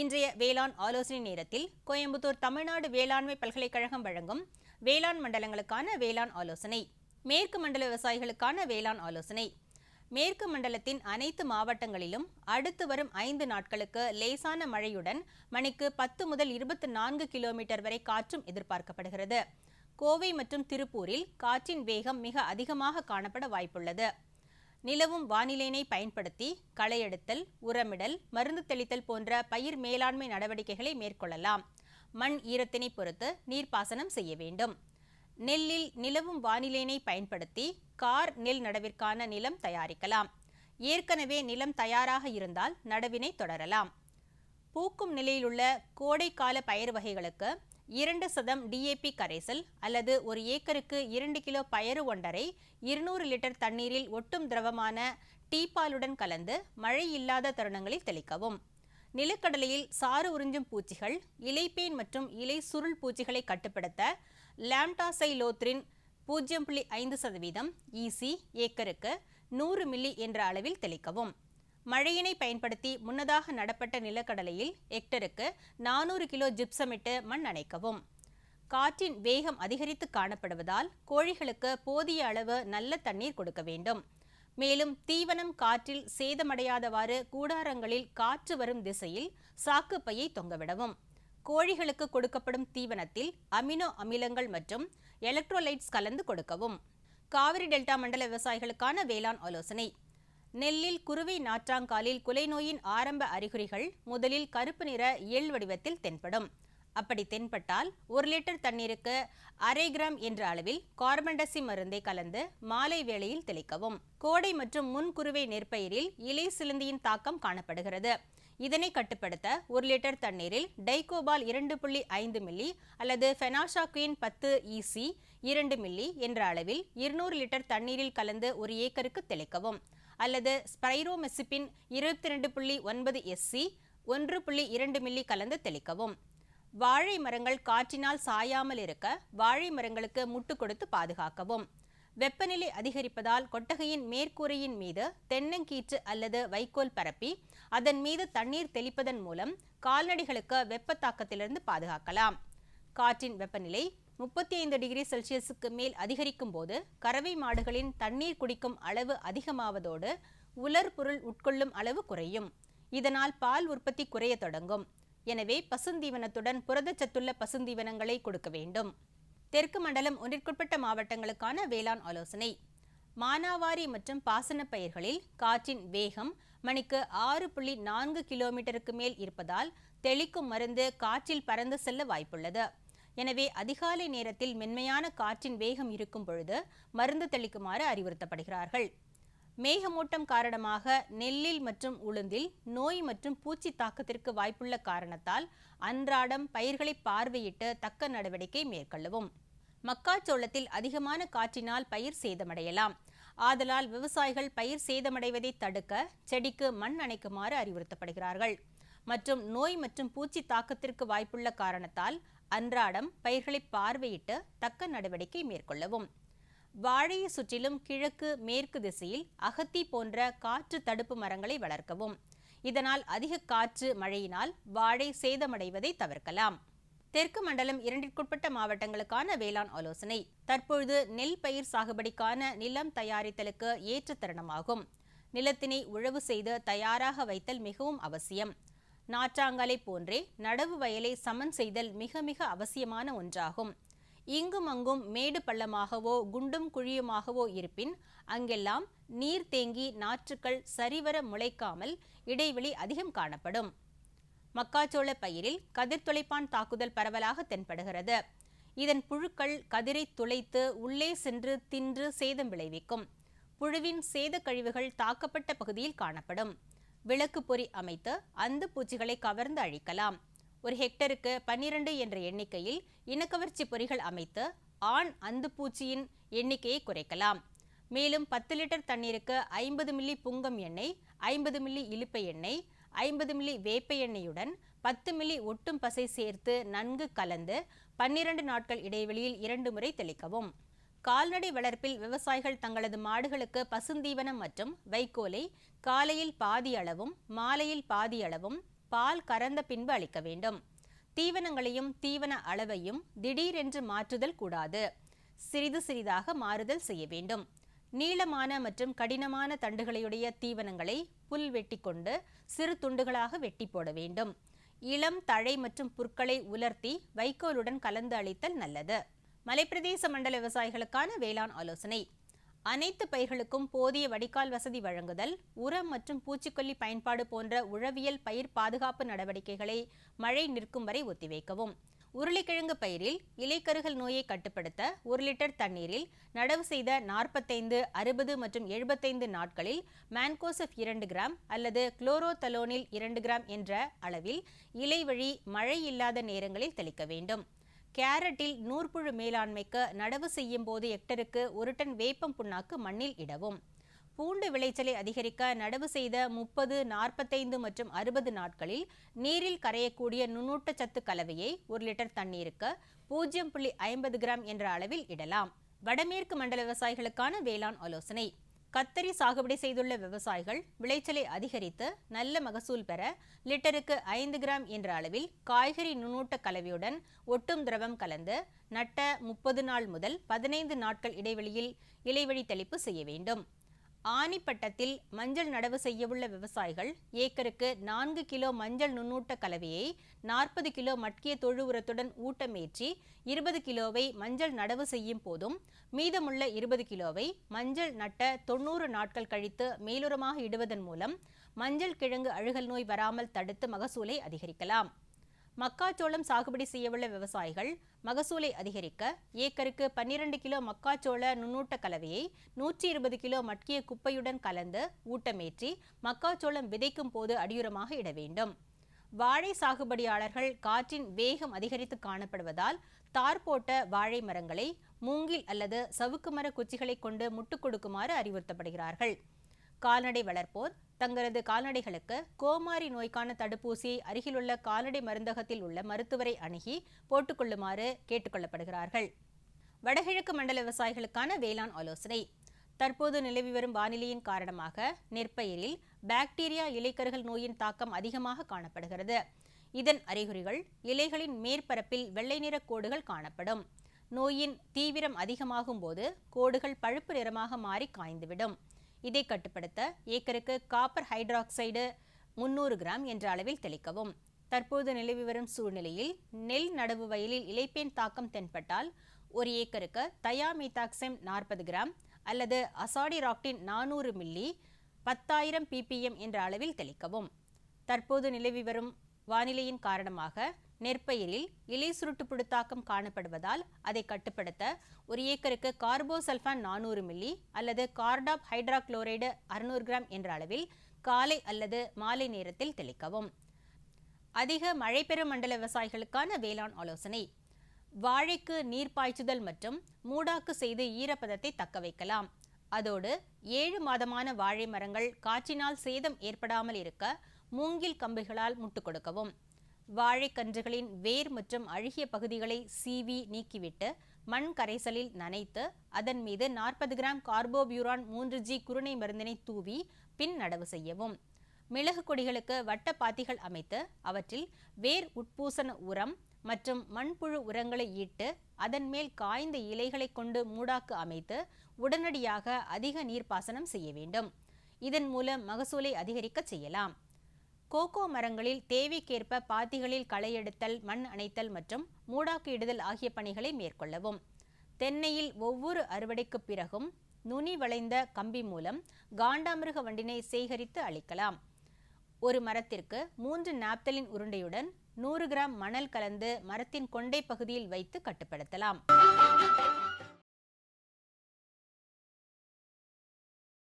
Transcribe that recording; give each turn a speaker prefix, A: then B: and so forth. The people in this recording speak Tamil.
A: இன்றைய வேளாண் ஆலோசனை நேரத்தில் கோயம்புத்தூர் தமிழ்நாடு வேளாண்மை பல்கலைக்கழகம் வழங்கும் வேளாண் மண்டலங்களுக்கான வேளாண் ஆலோசனை மேற்கு மண்டல விவசாயிகளுக்கான வேளாண் ஆலோசனை. மேற்கு மண்டலத்தின் அனைத்து மாவட்டங்களிலும் அடுத்து வரும் ஐந்து நாட்களுக்கு லேசான மழையுடன் மணிக்கு பத்து முதல் இருபத்தி நான்கு கிலோமீட்டர் வரை காற்றும் எதிர்பார்க்கப்படுகிறது. கோவை மற்றும் திருப்பூரில் காற்றின் வேகம் மிக அதிகமாக காணப்பட வாய்ப்புள்ளது. நிலவும் வானிலையினை பயன்படுத்தி களையெடுத்தல் உரமிடல் மருந்து தெளித்தல் போன்ற பயிர் மேலாண்மை நடவடிக்கைகளை மேற்கொள்ளலாம். மண் ஈரத்தினை பொறுத்து நீர்ப்பாசனம் செய்ய வேண்டும். நெல்லில் நிலவும் வானிலையினை பயன்படுத்தி கார் நெல் நடவிற்கான நிலம் தயாரிக்கலாம். ஏற்கனவே நிலம் தயாராக இருந்தால் நடவினை தொடரலாம். பூக்கும் நிலையிலுள்ள கோடைக்கால பயிர் வகைகளுக்கு இரண்டு சதம் டிஏபி கரைசல் அல்லது ஒரு ஏக்கருக்கு இரண்டு கிலோ பயறு ஒன்றரை இருநூறு லிட்டர் தண்ணீரில் ஒட்டும் திரவமான டீபாலுடன் கலந்து மழை இல்லாத தருணங்களில் தெளிக்கவும். நிலக்கடலையில் சாறு உறிஞ்சும் பூச்சிகள் இலைப்பேன் மற்றும் இலை சுருள் பூச்சிகளை கட்டுப்படுத்த லாம்டாசைலோத்ரின் பூஜ்ஜியம் புள்ளி ஐந்து சதவீதம் ஈசி ஏக்கருக்கு நூறு மில்லி என்ற அளவில் தெளிக்கவும். மழையினை பயன்படுத்தி முன்னதாக நடப்பட்ட நிலக்கடலையில் ஹெக்டருக்கு நானூறு கிலோ ஜிப்சமிட்டு மண் அணைக்கவும். காற்றின் வேகம் அதிகரித்து காணப்படுவதால் கோழிகளுக்கு போதிய அளவு நல்ல தண்ணீர் கொடுக்க வேண்டும். மேலும் தீவனம் காற்றில் சேதமடையாதவாறு கூடாரங்களில் காற்று வரும் திசையில் சாக்குப்பையை தொங்கவிடவும். கோழிகளுக்கு கொடுக்கப்படும் தீவனத்தில் அமினோ அமிலங்கள் மற்றும் எலக்ட்ரோலைட்ஸ் கலந்து கொடுக்கவும். காவிரி டெல்டா மண்டல விவசாயிகளுக்கான வேளாண் ஆலோசனை. நெல்லில் குருவை நாற்றாங்காலில் குலைநோயின் ஆரம்ப அறிகுறிகள் முதலில் கருப்பு நிற எள் வடிவத்தில் தென்படும். அப்படி தென்பட்டால் ஒரு லிட்டர் தண்ணீருக்கு அரை கிராம் என்ற அளவில் கார்பன்டசி மருந்தை கலந்து மாலை வேளையில் தெளிக்கவும். கோடை மற்றும் முன்குருவை நெற்பயிரில் இலை சிலந்தியின் தாக்கம் காணப்படுகிறது. இதனை கட்டுப்படுத்த ஒரு லிட்டர் தண்ணீரில் டைகோபால் இரண்டு புள்ளி ஐந்து மில்லி அல்லது ஃபெனாஷாக்வின் பத்து இசி இரண்டு மில்லி என்ற அளவில் இருநூறு லிட்டர் தண்ணீரில் கலந்து ஒரு ஏக்கருக்கு தெளிக்கவும். அல்லது ஸ்பைரோமெசிபின் இருபத்தி ரெண்டு புள்ளி ஒன்பது எஸ்சி ஒன்று புள்ளி இரண்டு மில்லி கலந்து தெளிக்கவும். வாழை மரங்கள் காற்றினால் சாயாமல் இருக்க வாழை மரங்களுக்கு முட்டு கொடுத்து பாதுகாக்கவும். வெப்பநிலை அதிகரிப்பதால் கொட்டகையின் மேற்கூரையின் மீது தென்னங்கீற்று அல்லது வைக்கோல் பரப்பி அதன் மீது தண்ணீர் தெளிப்பதன் மூலம் கால்நடைகளுக்கு வெப்ப தாக்கத்திலிருந்து பாதுகாக்கலாம். காற்றின் வெப்பநிலை முப்பத்தி ஐந்து டிகிரி செல்சியஸுக்கு மேல் அதிகரிக்கும் போது கறவை மாடுகளின் தண்ணீர் குடிக்கும் அளவு அதிகமாவதோடு உலர் பொருள் உட்கொள்ளும் அளவு குறையும். இதனால் பால் உற்பத்தி குறைய தொடங்கும். எனவே பசுந்தீவனத்துடன் புரதச்சத்துள்ள பசுந்தீவனங்களை கொடுக்க வேண்டும். தெற்கு மண்டலம் ஒன்றிற்குட்பட்ட மாவட்டங்களுக்கான வேளாண் ஆலோசனை. மானாவாரி மற்றும் பாசன பயிர்களில் காற்றின் வேகம் மணிக்கு ஆறு புள்ளி நான்கு கிலோமீட்டருக்கு மேல் இருப்பதால் தெளிக்கும் மருந்து காற்றில் பறந்து செல்ல வாய்ப்புள்ளது. எனவே அதிகாலை நேரத்தில் மென்மையான காற்றின் வேகம் இருக்கும் பொழுது மருந்து தெளிக்குமாறு அறிவுறுத்தப்படுகிறார்கள். மேகமூட்டம் காரணமாக நெல்லில் மற்றும் உளுந்தில் நோய் மற்றும் பூச்சி தாக்கத்திற்கு வாய்ப்புள்ள காரணத்தால் அன்றாடம் பயிர்களை பார்வையிட்டு தக்க நடவடிக்கை மேற்கொள்ளவும். மக்காச்சோளத்தில் அதிகமான காற்றினால் பயிர் சேதமடையலாம். ஆதலால் விவசாயிகள் பயிர் சேதமடைவதை தடுக்க செடிக்கு மண் அணைக்குமாறு அறிவுறுத்தப்படுகிறார்கள். மற்றும் நோய் மற்றும் பூச்சி தாக்கத்திற்கு வாய்ப்புள்ள காரணத்தால் அன்றாடம் பயிர்களை பார்வையிட்டு தக்க நடவடிக்கை மேற்கொள்ளவும். வாழையை சுற்றிலும் கிழக்கு மேற்கு திசையில் அகத்தி போன்ற காற்று தடுப்பு மரங்களை வளர்க்கவும். இதனால் அதிக காற்று மழையினால் வாழை சேதமடைவதை தவிர்க்கலாம். தெற்கு மண்டலம் இரண்டிற்குட்பட்ட மாவட்டங்களுக்கான வேளாண் ஆலோசனை. தற்பொழுது நெல் பயிர் சாகுபடிக்கான நிலம் தயாரித்தலுக்கு ஏற்ற தருணமாகும். நிலத்தினை உழவு செய்து தயாராக வைத்தல் மிகவும் அவசியம். நாற்றாங்கலை போன்றே நடவு வயலை சமன் செய்தல் மிக மிக அவசியமான ஒன்றாகும். இங்கும் அங்கும் மேடு பள்ளமாகவோ குண்டும் குழியுமாகவோ இருப்பின் அங்கெல்லாம் நீர் தேங்கி நாற்றுக்கள் சரிவர முளைக்காமல் இடைவெளி அதிகம் காணப்படும். மக்காச்சோள பயிரில் கதிர் தொலைப்பான் தாக்குதல் பரவலாக தென்படுகிறது. இதன் புழுக்கள் கதிரை துளைத்து உள்ளே சென்று தின்று சேதம் விளைவிக்கும். புழுவின் சேத கழிவுகள் தாக்கப்பட்ட பகுதியில் காணப்படும். விளக்கு பொறி அமைத்து அந்த பூச்சிகளை கவர்ந்து அழிக்கலாம். ஒரு ஹெக்டருக்கு பன்னிரண்டு என்ற எண்ணிக்கையில் இனக்கவர்ச்சி பொறிகள் அமைத்து ஆண் அந்து பூச்சியின் எண்ணிக்கையை குறைக்கலாம். மேலும் பத்து லிட்டர் தண்ணீருக்கு ஐம்பது மில்லி புங்கம் எண்ணெய் ஐம்பது மில்லி இலுப்பை எண்ணெய் ஐம்பது மில்லி வேப்ப எண்ணெயுடன் பத்து மில்லி ஒட்டும் பசை சேர்த்து நன்கு கலந்து பன்னிரண்டு நாட்கள் இடைவெளியில் இரண்டு முறை தெளிக்கவும். கால்நடை வளர்ப்பில் விவசாயிகள் தங்களது மாடுகளுக்கு பசுந்தீவனம் மற்றும் வைக்கோலை காலையில் பாதி அளவும் மாலையில் பாதி அளவும் பால் கறந்த பின்பு அளிக்க வேண்டும். தீவனங்களையும் தீவன அளவையும் திடீரென்று மாற்றுதல் கூடாது. சிறிது சிறிதாக மாறுதல் செய்ய வேண்டும். நீளமான மற்றும் கடினமான தண்டுகளையுடைய தீவனங்களை புல் வெட்டி கொண்டு சிறு துண்டுகளாக வெட்டி போட வேண்டும். இளம் தழை மற்றும் புற்களை உலர்த்தி வைக்கோலுடன் கலந்து அளித்தல் நல்லது. மலைப்பிரதேச மண்டல விவசாயிகளுக்கான வேளாண் ஆலோசனை. அனைத்து பயிர்களுக்கும் போதிய வடிகால் வசதி வழங்குதல் உரம் மற்றும் பூச்சிக்கொல்லி பயன்பாடு போன்ற உழவியல் பயிர் பாதுகாப்பு நடவடிக்கைகளை மழை நிற்கும் வரை ஒத்திவைக்கவும். உருளைக்கிழங்கு பயிரில் இலைக்கருகல் நோயை கட்டுப்படுத்த ஒரு லிட்டர் தண்ணீரில் நடவு செய்த நாற்பத்தைந்து அறுபது மற்றும் எழுபத்தைந்து நாட்களில் மேன்கோசப் இரண்டு கிராம் அல்லது குளோரோதலோனில் இரண்டு கிராம் என்ற அளவில் இலை வழி மழை இல்லாத நேரங்களில் தெளிக்க வேண்டும். கேரட்டில் நூற்புழு மேலாண்மைக்கு நடவு செய்யும் போது ஹெக்டருக்கு ஒரு டன் வேப்பம் புண்ணாக்கு மண்ணில் இடவும். பூண்டு விளைச்சலை அதிகரிக்க நடவு செய்த முப்பது நாற்பத்தைந்து மற்றும் அறுபது நாட்களில் நீரில் கரையக்கூடிய நுண்ணூட்டச்சத்து கலவையை ஒரு லிட்டர் தண்ணீருக்கு பூஜ்ஜியம் புள்ளி ஐம்பது கிராம் என்ற அளவில் இடலாம். வடமேற்கு மண்டல விவசாயிகளுக்கான வேளாண் ஆலோசனை. கத்தரி சாகுபடி செய்துள்ள விவசாயிகள் விளைச்சலை அதிகரித்து நல்ல மகசூல் பெற லிட்டருக்கு ஐந்து கிராம் என்ற அளவில் காய்கறி நுண்ணூட்ட கலவையுடன் ஒட்டும் திரவம் கலந்து நட்ட முப்பது நாள் முதல் பதினைந்து நாட்கள் இடைவெளியில் இலைவழி தெளிப்பு செய்ய வேண்டும். ஆனிப்பட்டத்தில் மஞ்சள் நடவு செய்யவுள்ள விவசாயிகள் ஏக்கருக்கு நான்கு கிலோ மஞ்சள் நுண்ணூட்ட கலவையை நாற்பது கிலோ மட்கிய தொழு உரத்துடன் ஊட்டமேற்றி இருபது கிலோவை மஞ்சள் நடவு செய்யும் போதும் மீதமுள்ள இருபது கிலோவை மஞ்சள் நட்ட தொண்ணூறு நாட்கள் கழித்து மேலுரமாக இடுவதன் மூலம் மஞ்சள் கிழங்கு அழுகல் நோய் வராமல் தடுத்து மகசூலை அதிகரிக்கலாம். மக்காச்சோளம் சாகுபடி செய்யவுள்ள விவசாயிகள் மகசூலை அதிகரிக்க ஏக்கருக்கு பன்னிரண்டு கிலோ மக்காச்சோள நுண்ணூட்ட கலவையை நூற்றி இருபது கிலோ மட்கிய குப்பையுடன் கலந்து ஊட்டமேற்றி மக்காச்சோளம் விதைக்கும் போது அடியுரமாக இட வேண்டும். வாழை சாகுபடியாளர்கள் காற்றின் வேகம் அதிகரித்து காணப்படுவதால் தார் போட்ட வாழை மரங்களை மூங்கில் அல்லது சவுக்கு மர குச்சிகளை கொண்டு முட்டுக் கொடுக்குமாறு அறிவுறுத்தப்படுகிறார்கள். கால்நடை வளர்ப்போர். தங்களது கால்நடைகளுக்கு கோமாரி நோய்க்கான தடுப்பூசியை அருகிலுள்ள கால்நடை மருந்தகத்தில் உள்ள மருத்துவரை அணுகி போட்டுக்கொள்ளுமாறு கேட்டுக்கொள்ளப்படுகிறார்கள். வடகிழக்கு மண்டல விவசாயிகளுக்கான வேளாண் ஆலோசனை. தற்போது நிலவி வரும் வானிலையின் காரணமாக நெற்பயிரில் பாக்டீரியா இலைக்கருகள் நோயின் தாக்கம் அதிகமாக காணப்படுகிறது. இதன் அறிகுறிகள் இலைகளின் மேற்பரப்பில் வெள்ளை நிற கோடுகள் காணப்படும். நோயின் தீவிரம் அதிகமாகும் போது கோடுகள் பழுப்பு நிறமாக மாறி காய்ந்துவிடும். இதை கட்டுப்படுத்த ஏக்கருக்கு காப்பர் ஹைட்ராக்சைடு முன்னூறு கிராம் என்ற அளவில் தெளிக்கவும். தற்போது நிலவி வரும் சூழ்நிலையில் நெல் நடவு வயலில் இலைப்பேன் தாக்கம் தென்பட்டால் ஒரு ஏக்கருக்கு தயாமீதாக்செம் நாற்பது கிராம் அல்லது அசாடிராக்டின் நானூறு மில்லி பத்தாயிரம் பிபிஎம் என்ற அளவில் தெளிக்கவும். தற்போது நிலவி வரும் வானிலையின் காரணமாக நெற்பயிரில் இலை சுருட்டு புழுத்தாக்கம் காணப்படுவதால் அதை கட்டுப்படுத்த ஒரு ஏக்கருக்கு கார்போசல்ஃபான் நானூறு மில்லி அல்லது கார்டாப் ஹைட்ராக்ளோரைடு அறுநூறு கிராம் என்ற அளவில் காலை அல்லது மாலை நேரத்தில் தெளிக்கவும். அதிக மழை பெறும் மண்டல விவசாயிகளுக்கான வேளாண் ஆலோசனை. வாழைக்கு நீர் பாய்ச்சுதல் மற்றும் மூடாக்கு செய்து ஈரப்பதத்தை தக்க வைக்கலாம். அதோடு ஏழு மாதமான வாழை மரங்கள் காற்றினால் சேதம் ஏற்படாமல் இருக்க மூங்கில் கம்புகளால் முட்டுக் கொடுக்கவும். வாழைக்கன்றுகளின் வேர் மற்றும் அழுகிய பகுதிகளை சீவி நீக்கிவிட்டு மண் கரைசலில் நனைத்து அதன் மீது நாற்பது கிராம் கார்போபியூரான் மூன்று ஜி குருணை மருந்தினை தூவி பின் நடவு செய்யவும். மிளகு கொடிகளுக்கு வட்ட பாத்திகள் அமைத்து அவற்றில் வேர் உட்பூசண உரம் மற்றும் மண்புழு உரங்களை ஈட்டு அதன் மேல் காய்ந்த இலைகளை கொண்டு மூடாக்கு அமைத்து உடனடியாக அதிக நீர்ப்பாசனம் செய்ய வேண்டும். இதன் மூலம் மகசூலை அதிகரிக்க செய்யலாம். கோகோ மரங்களில் தேவைக்கேற்ப பாத்திகளில் களையெடுத்தல் மண் அணைத்தல் மற்றும் மூடாக்கு இடுதல் ஆகிய பணிகளை மேற்கொள்ளவும். தென்னையில் ஒவ்வொரு அறுவடைக்கு பிறகும் நுனி வளைந்த கம்பி மூலம் காண்டாமிருக வண்டினை சேகரித்து அளிக்கலாம். ஒரு மரத்திற்கு மூன்று நாப்தலின் உருண்டையுடன் நூறு கிராம் மணல் கலந்து மரத்தின் கொண்டை பகுதியில் வைத்து கட்டுப்படுத்தலாம்.